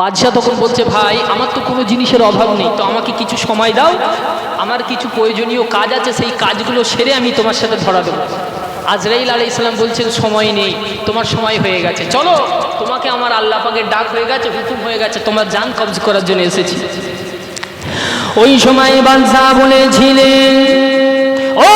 বাদশাহ তখন বলছে, ভাই, আমার তো কোনো জিনিসের অভাব নেই, তো আমাকে কিছু সময় দাও, আমার কিছু প্রয়োজনীয় কাজ আছে, সেই কাজগুলো সেরে আমি তোমার সাথে ধরা দেবো। আজরাইল আলাই ইসলাম বলছেন, সময় নেই, তোমার সময় হয়ে গেছে, চলো, তোমাকে আমার আল্লাহ পাকের ডাক হয়ে গেছে, হুকুম হয়ে গেছে, তোমার জান কবজ করার জন্য এসেছি। ওই সময় বাদশাহ বলেছিলেন, ও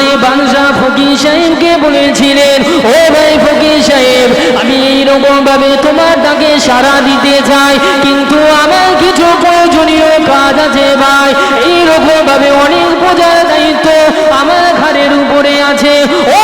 ওই বাংলা ফকির সাহেবকে বলেছিলেন, ও ভাই ফকির সাহেব, আমি এইরকম ভাবে তোমার তাকে সারা দিতে চাই, কিন্তু আমার কিছু প্রয়োজনীয় কাজ আছে ভাই। এইরকম ভাবে অনেক বোঝার দায়িত্ব আমার ঘরের উপরে আছে। ও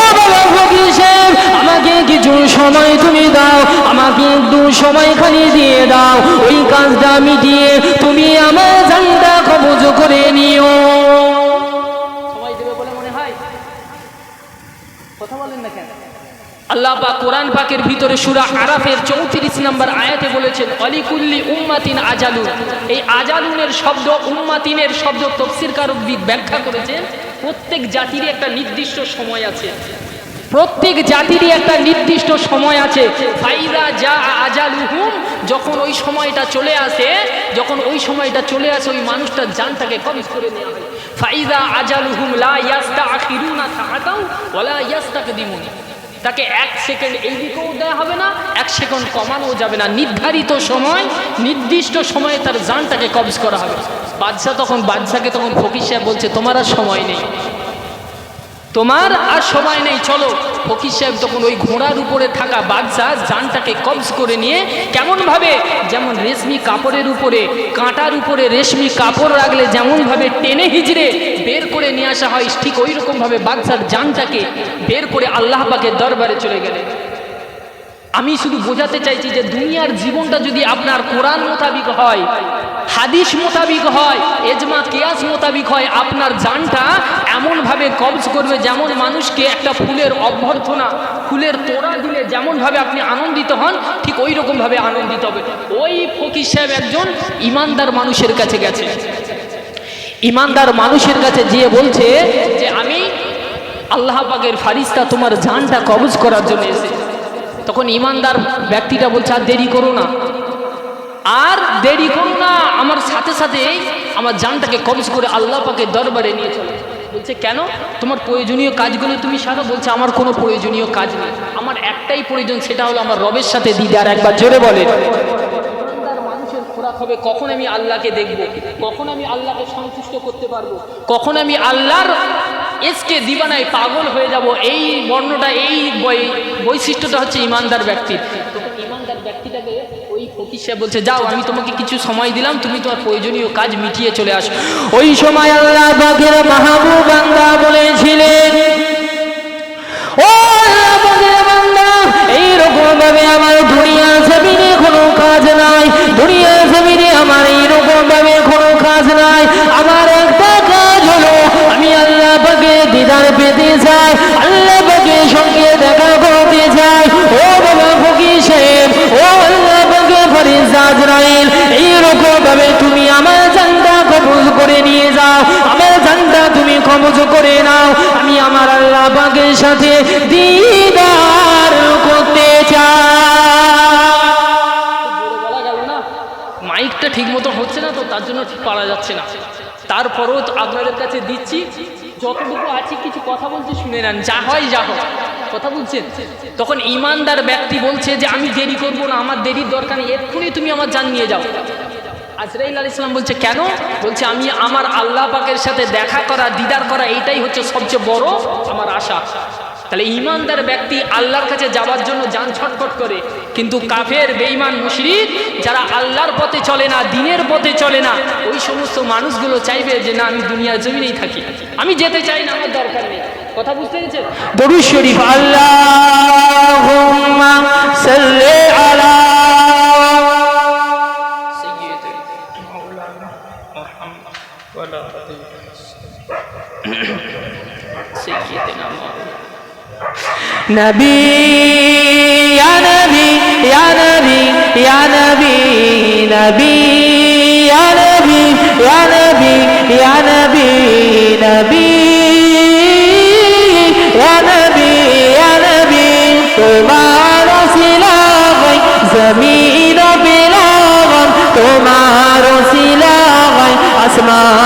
আল্লাহ পাক কোরআন পাকের ভিতরে সুরা আরাফের 34 নম্বর আয়াতে বলেছেন, অলিকুল্লি উম্মাতিন আজালুন। এই আজালুনের শব্দ, উম্মাতিনের শব্দ তফসির কারক ব্যাখ্যা করেছেন? প্রত্যেক জাতিরই একটা নির্দিষ্ট সময় আছে। প্রত্যেক জাতিরই একটা নির্দিষ্ট সময় আছে। ফাইদা যা আজালুহুম, যখন ওই সময়টা চলে আসে, যখন ওই সময়টা চলে আসে, ওই মানুষটার জানটাকে কবজ করে নেওয়া হয়। ফাইদা আজালুহুম লা ইয়াস্তাখিরুনা সাআতাও ওয়ালা ইয়াস্তাকদিমুন। তাকে এক সেকেন্ড এই দিকেও দেওয়া হবে না, এক সেকেন্ড কমানো যাবে না। নির্ধারিত সময়, নির্দিষ্ট সময়ে তার জানটাকে কবজ করা হবে। বাদশাহ তখন বাদশাকে তখন ফকির সাহেব বলছে, তোমার আর সময় নেই। তোমার আর সময় নেই, চলো। ফকির সাহেব তখন ওই ঘোড়ার উপরে থাকা বাদশাহ জানটাকে কবজ করে নিয়ে কেমন ভাবে যেমন রেশমি কাপড়ের উপরে, কাঁটার উপরে রেশমি কাপড় রাখলে যেমন ভাবে টেনে হিজড়ে বের করে নিয়ে আসা হয়, ঠিক ওই রকম ভাবে বাদশার জানটাকে বের করে আল্লাহ পাকের দরবারে চলে গেলে। আমি শুধু বোঝাতে চাইছি যে দুনিয়ার জীবনটা যদি আপনার কোরআন মোতাবিক হয়, হাদিস মোতাবিক হয়, এজমা কেয়াস মোতাবিক হয়, আপনার জানটা এমনভাবে কবজ করবে, যেমন মানুষকে একটা ফুলের অভ্যর্থনা, ফুলের তোড়া দিলে যেমনভাবে আপনি আনন্দিত হন, ঠিক ওই রকমভাবে আনন্দিত হবে। ওই ফকির সাহেব একজন ইমানদার মানুষের কাছে গেছে। ইমানদার মানুষের কাছে গিয়ে বলছে যে, আমি আল্লাহ পাকের ফারিস্তা, তোমার জানটা কবজ করার জন্য এসে তখন ইমানদার ব্যক্তিটা বলছে, আর দেরি করো না। আর দেরি করো না, আমার সাথে সাথে আমার জানটাকে কবজ করে আল্লাহ পাকে দরবারে নিয়ে চলো। বলছে, কেন? তোমার প্রয়োজনীয় কাজগুলো তুমি সারো। বলছে, আমার কোনো প্রয়োজনীয় কাজ নেই। আমার একটাই প্রয়োজন, সেটা হলো আমার রবের সাথে দিদার। একবার জোরে বলে হবে, কখন আমি আল্লাহকে দেখব? কখন আমি আল্লাহকে সন্তুষ্ট করতে পারব? কখন আমি আল্লাহর এসকে দিবানায় পাগল হয়ে যাব? এই বর্ণটা, এই বৈশিষ্ট্যটা হচ্ছে ইমানদার ব্যক্তির সাহেব বলছে যাও আমি তোমাকে কিছু সময় দিলাম তুমি তোমার প্রয়োজনীয় কাজ মিটিয়ে চলে আসো। ওই সময় আল্লাহ বাগের বলেছিলেন ও আল্লাহ বাগের বান্দা, ভাবে আমার সাথে দিদার করতে চাই। মাইকটা ঠিক মতো হচ্ছে না তো, তার জন্য ঠিক পারা যাচ্ছে না। তারপরও আপনাদের কাছে দিচ্ছি, যতটুকু আছে কিছু কথা বলছি শুনে নেন, যা হয় যা হয় কথা বলছেন? তখন ইমানদার ব্যক্তি বলছে যে, আমি দেরি করব না, আমার দেরির দরকার নেই, এক্ষুনি তুমি আমার জান নিয়ে যাও। আজরাইল আল ইসলাম বলছে, কেন? বলছে, আমি আমার আল্লাহ পাকের সাথে দেখা করা, দিদার করা, এইটাই হচ্ছে সবচেয়ে বড় আমার আশা। তাহলে ইমানদার ব্যক্তি আল্লাহর কাছে যাওয়ার জন্য যান ছটফট করে। কিন্তু কাফের, বেঈমান, মুশরিক যারা আল্লাহর পথে চলে না, দিনের পথে চলে না, ওই সমস্ত মানুষগুলো চাইবে যে, না, আমি দুনিয়ার জমিনেই থাকি। আমি যেতে চাই না, আমার দরকার নেই। কথা বুঝতে পেরেছেন? দরুদ শরীফ, আল্লাহুম্মা নবী নবী নবী নবী নবী নবী নবী নবী নবী নবী নবী, তোমার সিলাবাই জমিন বিলাবাম তোমার সিলাবাই আসমান